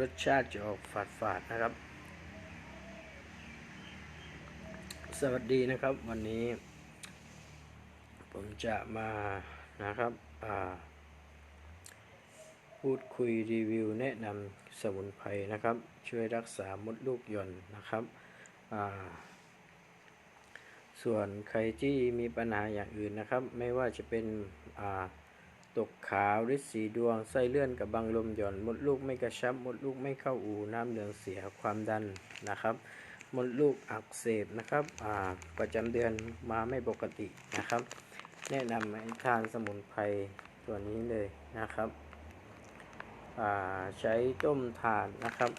รสชาติจะออกฝาดฝาดๆนะครับ สวัสดีนะครับ วันนี้ ผมจะมานะครับพูดคุยรีวิว แนะนำสมุนไพรนะครับ ช่วยรักษามดลูกย่อนนะครับส่วนใครที่มีปัญหาอย่างอื่นนะครับ ไม่ว่าจะเป็นอ่า ตกขาวฤทธิ์สีดวง ไส้เลื่อนกับบังลมหย่อน มดลูกไม่กระชับ มดลูกไม่เข้าอูน้ำเหลืองเสียความดันนะครับ มดลูกอักเสบนะครับประจำเดือนมาไม่ปกตินะครับ แนะนำให้ทานสมุนไพรตัวนี้เลยนะครับใช้ต้มทานนะครับ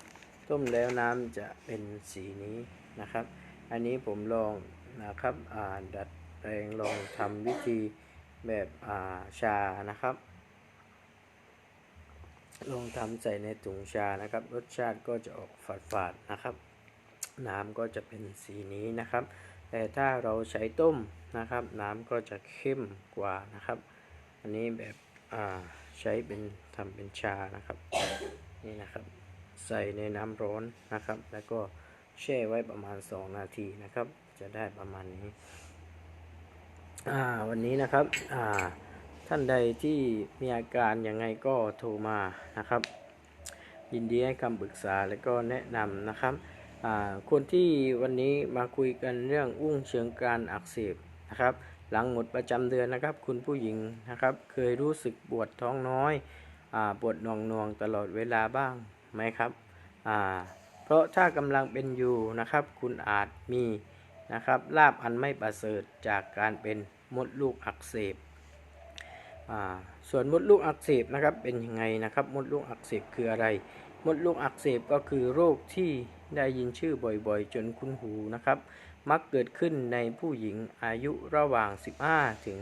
ต้มแล้วน้ำจะเป็นสีนี้นะครับ อันนี้ผมลองนะครับดัดแปลงลองทำวิธี แบบาชานะครับ ลองทำใส่ในถุงชานะครับ รสชาติก็จะออกฝาดๆนะครับ น้ำก็จะเป็นสีนี้นะครับ แต่ถ้าเราใช้ต้มนะครับ น้ำก็จะเข้มกว่านะครับ อันนี้แบบใช้เป็นทำเป็นชานะครับ นี่นะครับ ใส่ในน้ำร้อนนะครับ แล้วก็แช่ไว้ประมาณ 2 นาทีนะครับ จะได้ประมาณนี้ วันนี้นะครับท่านใดที่มีอาการยังไงก็โทรมานะครับ ยินดีให้คำปรึกษาและก็แนะนำนะครับคนที่วันนี้มาคุยกันเรื่องอุ้งเชิงกรานอักเสบนะครับ หลังหมดประจำเดือนนะครับ คุณผู้หญิงนะครับ เคยรู้สึกปวดท้องน้อยอปวดนองนวงตลอดเวลาบ้างไหมครับเพราะถ้ากำลังเป็นอยู่นะครับ คุณอาจมีนะครับลาบอันไม่ประเสริฐจากการเป็น มดลูกอักเสบส่วนมดลูกอักเสบนะครับเป็นยังไงนะครับมดลูกอักเสบคืออะไร มดลูกอักเสบก็คือโรคที่ได้ยินชื่อบ่อยๆ จนคุ้นหูนะครับ มักเกิดขึ้นในผู้หญิงอายุระหว่าง 15 ถึง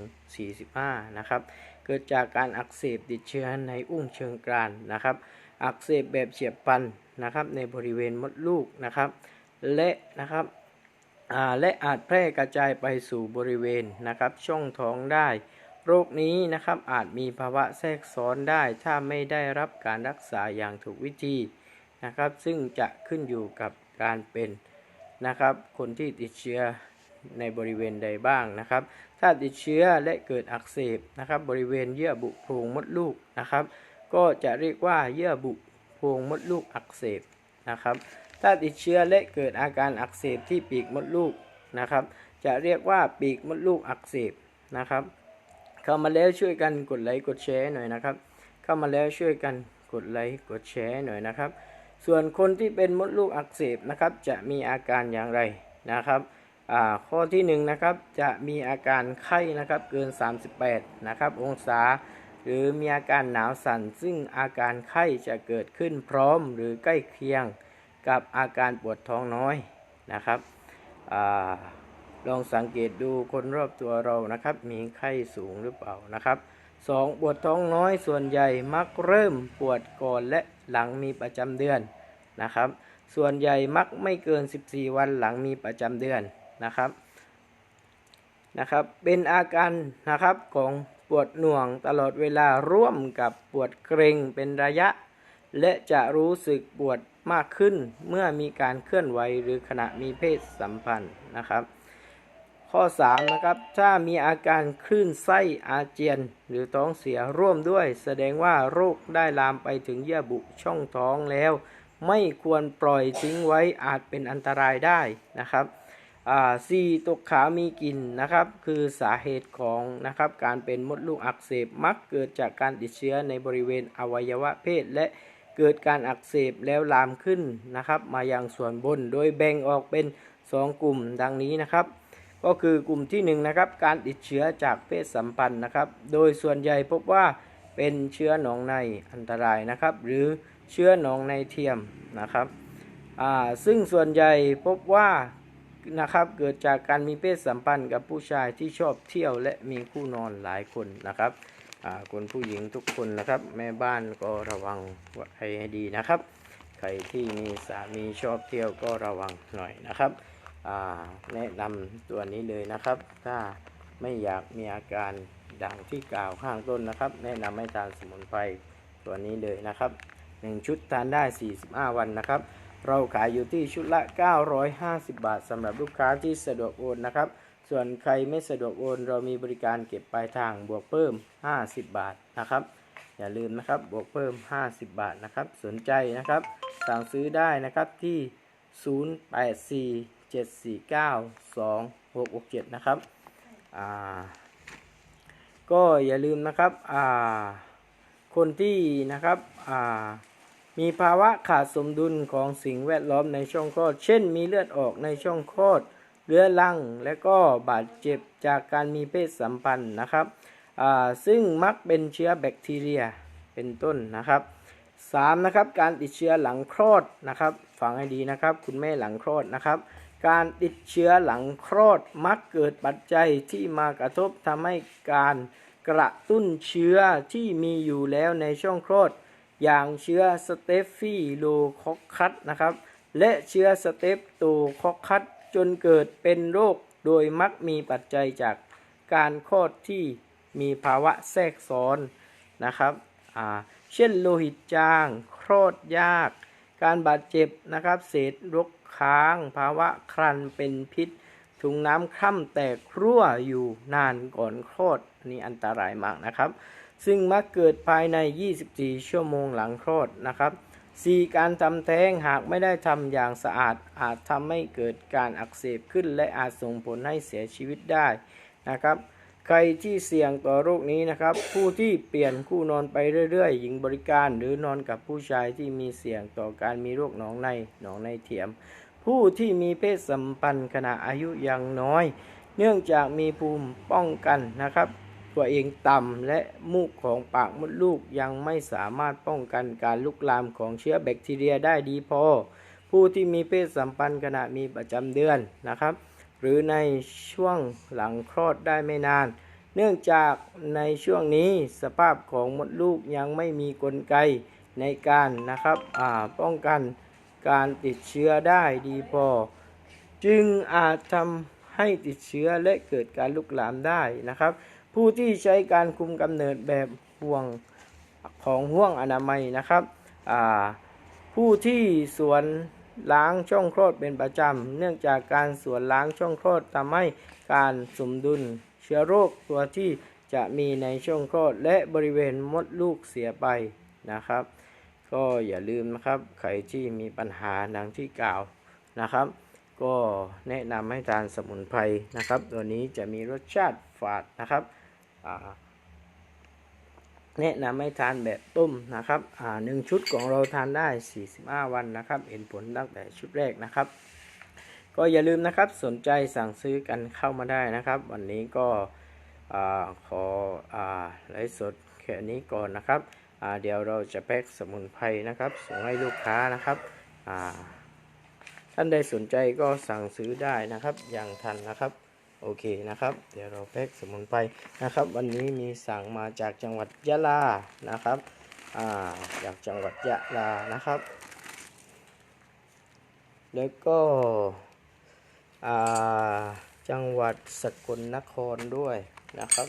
45 นะครับ เกิดจากการอักเสบติดเชื้อในอุ้งเชิงกรานนะครับ อักเสบแบบเฉียบพลันนะครับในบริเวณมดลูกนะครับ และนะครับ และอาจแพร่กระจายไปสู่บริเวณนะครับ ช่องท้องได้ โรคนี้นะครับอาจมีภาวะแทรกซ้อนได้ ถ้าไม่ได้รับการรักษาอย่างถูกวิธีนะครับ ซึ่งจะขึ้นอยู่กับการเป็นนะครับ คนที่ติดเชื้อในบริเวณใดบ้างนะครับ ถ้าติดเชื้อและเกิดอักเสบนะครับ บริเวณเยื่อบุโพรงมดลูกนะครับ ก็จะเรียกว่าเยื่อบุโพรงมดลูกอักเสบนะครับ ถ้าติดเชื้อและเกิดอาการอักเสบที่ปีกมดลูกนะครับ จะเรียกว่าปีกมดลูกอักเสบนะครับ เข้ามาแล้วช่วยกันกดไลค์กดแชร์หน่อยนะครับ เข้ามาแล้วช่วยกันกดไลค์กดแชร์หน่อยนะครับ ส่วนคนที่เป็นมดลูกอักเสบนะครับ จะมีอาการอย่างไรนะครับอ่าข้อที่1นงนะครับจะมีอาการไข้นะครับเกิน 38 นะครับ องศา หรือมีอาการหนาวสั่น ซึ่งอาการไข้จะเกิดขึ้นพร้อมหรือใกล้เคียง กับอาการปวดท้องน้อยนะครับอลองสังเกตดูคนรอบตัวเรานะครับ มีไข้สูงหรือเปล่านะครับสองปวดท้องน้อยส่วนใหญ่มักเริ่มปวดก่อนและหลังมีประจำเดือนนะครับ ส่วนใหญ่มักไม่เกิน 14 วันหลังมีประจำเดือนนะครับนะครับ เป็นอาการนะครับของปวดหน่วงตลอดเวลาร่วมกับปวดเกร็งเป็นระยะ และจะรู้สึกปวดมากขึ้นเมื่อมีการเคลื่อนไหวหรือขณะมีเพศสัมพันธ์นะครับ ข้อ3นะครับถ้ามีอาการคลื่นไส้อาเจียนหรือท้องเสียร่วมด้วย แสดงว่าโรคได้ลามไปถึงเยื่อบุช่องท้องแล้ว ไม่ควรปล่อยทิ้งไว้อาจเป็นอันตรายได้นะครับอ่าสี่ตกขามีกลิ่นนะครับ คือสาเหตุของนะครับการเป็นมดลูกอักเสบมักเกิดจากการติดเชื้อในบริเวณอวัยวะเพศและ เกิดการอักเสบแล้วลามขึ้นนะครับ มายังส่วนบนโดยแบ่งออกเป็น 2 กลุ่มดังนี้นะครับ ก็คือกลุ่มที่1นงนะครับการติดเชื้อจากเพศสัมพันธ์นะครับ โดยส่วนใหญ่พบว่าเป็นเชื้อหนองในอันตรายนะครับ หรือเชื้อหนองในเทียมนะครับซึ่งส่วนใหญ่พบว่านะครับเกิดจากการมีเพศสัมพันธ์กับผู้ชายที่ชอบเที่ยวและมีคู่นอนหลายคนนะครับ คนผู้หญิงทุกคนนะครับ แม่บ้านก็ระวังไว้ให้ดีนะครับ ใครที่มีสามีชอบเที่ยวก็ระวังหน่อยนะครับแนะนำตัวนี้เลยนะครับ ถ้าไม่อยากมีอาการดังที่กล่าวข้างต้นนะครับ แนะนำให้ทานสมุนไพรตัวนี้เลยนะครับ 1 ชุดทานได้ 45 วันนะครับ เราขายอยู่ที่ชุดละ 950 บาทสำหรับลูกค้าที่สะดวกโอนนะครับ ส่วนใครไม่สะดวกโอน เรามีบริการเก็บปลายทางบวกเพิ่ม 50 บาทนะครับ อย่าลืมนะครับบวกเพิ่ม 50 บาทนะครับ สนใจนะครับ สั่งซื้อได้นะครับที่ 0847492667 นะครับอ่าก็อย่าลืมนะครับอ่าคนที่นะครับอ่ามีภาวะขาดสมดุลของสิ่งแวดล้อมในช่องคลอด เช่น มีเลือดออกในช่องคลอด เรื้อรัง และก็บาดเจ็บจากการมีเพศสัมพันธ์นะครับซึ่งมักเป็นเชื้อแบคทีเรียเป็นต้นนะครับสามนะครับการติดเชื้อหลังคลอดนะครับฟังให้ดีนะครับ คุณแม่หลังคลอดนะครับ การติดเชื้อหลังคลอดมักเกิดปัจจัยที่มากระทบทำให้การกระตุ้นเชื้อที่มีอยู่แล้วในช่องคลอด อย่างเชื้อสเตฟฟี่โลคอคคัสนะครับและเชื้อสเตปโตคอคคัส จนเกิดเป็นโรคโดยมักมีปัจจัยจากการคลอดที่มีภาวะแทรกซ้อนนะครับเช่นโลหิตจางคลอดยาก การบาดเจ็บนะครับ เศษรกค้าง ภาวะครันเป็นพิษ ถุงน้ำคร่ำแตกรั่วอยู่นานก่อนคลอดนนี้อันตรายมากนะครับ ซึ่งมักเกิดภายใน 24 ชั่วโมงหลังคลอดนะครับ 4. การทำแท้งหากไม่ได้ทำอย่างสะอาด อาจทำให้เกิดการอักเสบขึ้น และอาจส่งผลให้เสียชีวิตได้นะครับ ใครที่เสี่ยงต่อโรคนี้นะครับ ผู้ที่เปลี่ยนคู่นอนไปเรื่อยๆ หญิงบริการหรือนอนกับผู้ชายที่มีเสี่ยงต่อการมีโรคหนองในหนองในเถียม ผู้ที่มีเพศสัมพันธ์ขณะอายุยังน้อย เนื่องจากมีภูมิป้องกันนะครับ ตัวเองต่ำและมูกของปากมดลูกยังไม่สามารถป้องกันการลุกลามของเชื้อแบคทีเรียได้ดีพอ ผู้ที่มีเพศสัมพันธ์ขณะมีประจำเดือนนะครับ หรือในช่วงหลังคลอดได้ไม่นาน เนื่องจากในช่วงนี้สภาพของมดลูกยังไม่มีกลไกในการนะครับป้องกันการติดเชื้อได้ดีพอ จึงอาจทำให้ติดเชื้อและเกิดการลุกลามได้นะครับ ผู้ที่ใช้การคุมกำเนิดแบบห่วงของห่วงอนามัยนะครับผู้ที่สวนล้างช่องคลอดเป็นประจำ เนื่องจากการสวนล้างช่องคลอดทำให้การสมดุลเชื้อโรคตัวที่จะมีในช่องคลอดและบริเวณมดลูกเสียไปนะครับ ก็อย่าลืมนะครับใครที่มีปัญหาดังที่กล่าวนะครับ ก็แนะนำให้ทานสมุนไพรนะครับ ตัวนี้จะมีรสชาติฝาดนะครับ แนะนำให้ทานแบบต้มนะครับหนึ่งชุดของเราทานได้ 45 วันนะครับ เห็นผลตั้งแต่ชุดแรกนะครับ ก็อย่าลืมนะครับสนใจสั่งซื้อกันเข้ามาได้นะครับ วันนี้ก็ขอไลฟ์สดแค่นี้ก่อนนะครับเดี๋ยวเราจะแพ็กสมุนไพรนะครับ ส่งให้ลูกค้านะครับท่านใดสนใจก็สั่งซื้อได้นะครับ อย่างทันนะครับ โอเคนะครับ เดี๋ยวเราแพ็กสมุนไพรนะครับ วันนี้มีสั่งมาจากจังหวัดยะลานะครับอ่าจากจังหวัดยะลานะครับ แล้วก็อ่าจังหวัดสกลนครด้วยนะครับ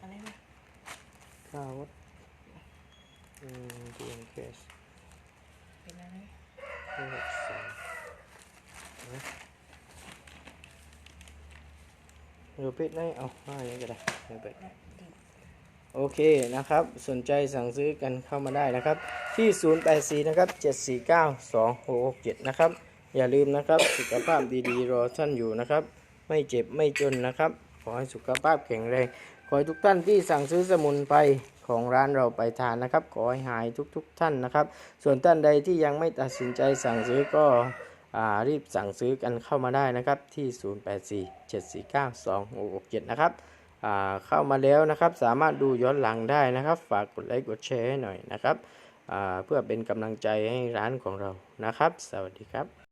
อะไรนะข้าวอืมดีเอ็มเคสเป็นอะไร หกสามเดี๋ยวปิดได้เอาห้าอย่างนี้ก็ได้เดี๋ยวปิดโอเคนะครับ สนใจสั่งซื้อกันเข้ามาได้นะครับ ที่ 084 นะครับ 749 2667 นะครับ อย่าลืมนะครับ สุขภาพดีๆ รอท่านอยู่นะครับ ไม่เจ็บไม่จนนะครับ ขอให้สุขภาพแข็งแรง ขอให้ทุกท่านที่สั่งซื้อสมุนไพร ของร้านเราไปทานนะครับ ขอให้หายทุกๆทท่านนะครับ ส่วนท่านใดที่ยังไม่ตัดสินใจสั่งซื้อก็รีบสั่งซื้อกันเข้ามาได้นะครับที่ 084 749 2667 นะครับเข้ามาแล้วนะครับสามารถดูย้อนหลังได้นะครับ ฝากกดไลค์กดแชร์ให้หน่อยนะครับเพื่อเป็นกำลังใจให้ร้านของเรานะครับ สวัสดีครับ